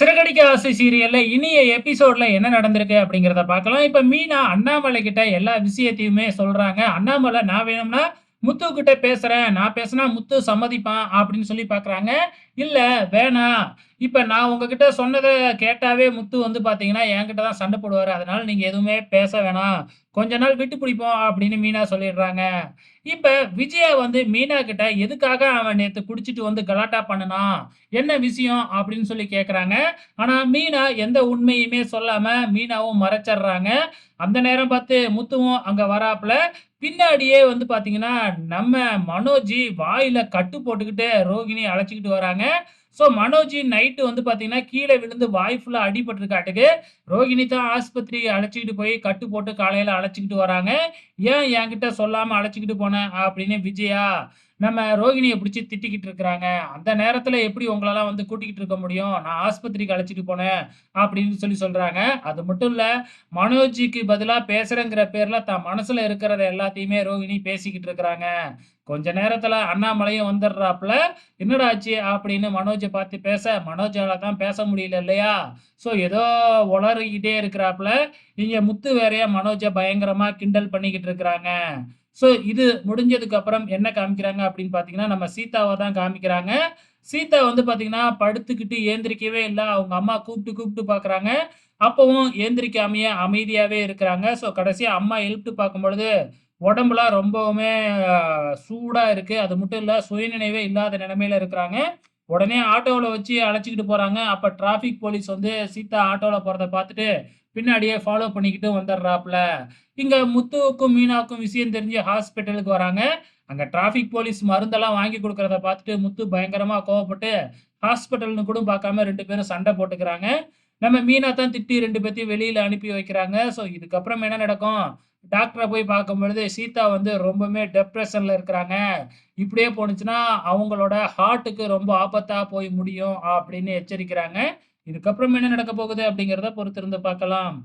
சிறகடிக்க ஆசை சீரியல்ல இனிய எபிசோட்ல என்ன நடந்திருக்கு அப்படிங்கிறத பார்க்கலாம். இப்ப மீனா அண்ணாமலை கிட்ட எல்லா விஷயத்தையுமே சொல்றாங்க. அண்ணாமலை நான் வேணும்னா முத்து கிட்ட பேசுறேன். நான் பேசினா முத்து சம்மதிப்பான் அப்படின்னு சொல்லி பாக்குறாங்க இல்ல வேணாம். இப்போ நான் உங்ககிட்ட சொன்னதை கேட்டாவே முத்து வந்து பார்த்தீங்கன்னா, என்கிட்ட தான் சண்டை போடுவார் அதனால நீங்கள் எதுவுமே பேச வேணாம். கொஞ்ச நாள் விட்டு பிடிப்போம் அப்படின்னு மீனா சொல்லிடுறாங்க. இப்போ விஜயா வந்து மீனா கிட்ட எதுக்காக அவன் நேற்று குடிச்சிட்டு வந்து கலாட்டா பண்ணனான் என்ன விஷயம்? அப்படின்னு சொல்லி கேட்குறாங்க. ஆனால் மீனா எந்த உண்மையுமே சொல்லாமல் மீனாவும் மறைச்சிட்றாங்க அந்த நேரம் பார்த்து முத்துவும் அங்கே வராப்புல. பின்னாடியே வந்து பார்த்தீங்கன்னா, நம்ம மனோஜி வாயில் கட்டு போட்டுக்கிட்டு ரோகிணி அழைச்சிக்கிட்டு வராங்க. ஸோ மனோஜி நைட்டு வந்து பார்த்தீங்கன்னா, கீழ விழுந்து வாய் ஃபுல்லா அடிபட்டுருக்காட்டுக்கு. ரோஹிணி தான் ஆஸ்பத்திரி அழைச்சிக்கிட்டு போய் கட்டு போட்டு காலையில அழைச்சிக்கிட்டு வராங்க. "ஏன் என்கிட்ட சொல்லாம அழைச்சிக்கிட்டு போன?" அப்படின்னு விஜயா நம்ம ரோகிணியை பிடிச்சி திட்டிக்கிட்டு இருக்கிறாங்க. "அந்த நேரத்தில் எப்படி உங்களெல்லாம் வந்து கூட்டிக்கிட்டு இருக்க முடியும்? நான் ஆஸ்பத்திரிக்கு அழைச்சிட்டு போனேன்." அப்படின்னு சொல்லி சொல்கிறாங்க அது மட்டும் இல்லை மனோஜிக்கு பதிலாக பேசுகிறேங்கிற பேரில் தான் மனசில் இருக்கிறத எல்லாத்தையுமே ரோகிணி பேசிக்கிட்டு இருக்கிறாங்க. கொஞ்ச நேரத்தில் அண்ணாமலையும் வந்துடுறாப்புல. "என்னடா ஆச்சு?" அப்படின்னு மனோஜை பார்த்து பேச, மனோஜால தான் பேச முடியல இல்லையா? ஸோ ஏதோ உளறிக்கிட்டே இருக்கிறாப்புல. இங்கே முத்து வேறையா மனோஜை பயங்கரமாக கிண்டல் பண்ணிக்கிட்டு இருக்கிறாங்க. ஸோ இது முடிஞ்சதுக்கு அப்புறம் என்ன காமிக்கிறாங்க அப்படின்னு பார்த்தீங்கன்னா, நம்ம சீதாவை தான் காமிக்கிறாங்க. சீதா வந்து பார்த்தீங்கன்னா, படுத்துக்கிட்டு ஏந்திரிக்கவே இல்லை அவங்க அம்மா கூப்பிட்டு கூப்பிட்டு பார்க்குறாங்க. அப்பவும் ஏந்திரிக்காமையே அமைதியாகவே இருக்கிறாங்க. ஸோ கடைசியாக அம்மா எழுப்பிட்டு பார்க்கும்பொழுது, உடம்புலாம் ரொம்பவுமே சூடாக இருக்குது அது மட்டும் இல்லை சுயநினைவே இல்லாத நிலைமையில இருக்கிறாங்க. உடனே ஆட்டோவில் வச்சு அழைச்சிக்கிட்டு போகிறாங்க அப்போ டிராஃபிக் போலீஸ் வந்து சீதா ஆட்டோவில் போகிறத பார்த்துட்டு, பின்னாடியே ஃபாலோ பண்ணிக்கிட்டு வந்துடுறாப்புல. இங்கே முத்துவுக்கும், மீனாவுக்கும் விஷயம் தெரிஞ்சு ஹாஸ்பிட்டலுக்கு வராங்க. அங்கே டிராஃபிக் போலீஸ் மருந்தெல்லாம் வாங்கி கொடுக்குறத பார்த்துட்டு முத்து பயங்கரமாக கோவப்பட்டு, ஹாஸ்பிட்டல்னு கூட பார்க்காம ரெண்டு பேரும் சண்டை போட்டுக்கிறாங்க. நம்ம மீனா தான் திட்டி ரெண்டு பேர்த்தையும் வெளியில் அனுப்பி வைக்கிறாங்க. ஸோ இதுக்கப்புறம் என்ன நடக்கும்? டாக்டரை போய் பார்க்கும்பொழுது, சீதா வந்து ரொம்பவுமே டெப்ரெஷனில் இருக்கிறாங்க. இப்படியே போணுச்சுன்னா, அவங்களோட ஹார்ட்டுக்கு ரொம்ப ஆபத்தாக போய் முடியும் அப்படின்னு எச்சரிக்கிறாங்க. இதுக்கப்புறம் என்ன நடக்கப் போகுது அப்படிங்கிறத பொறுத்திருந்து பார்க்கலாம்.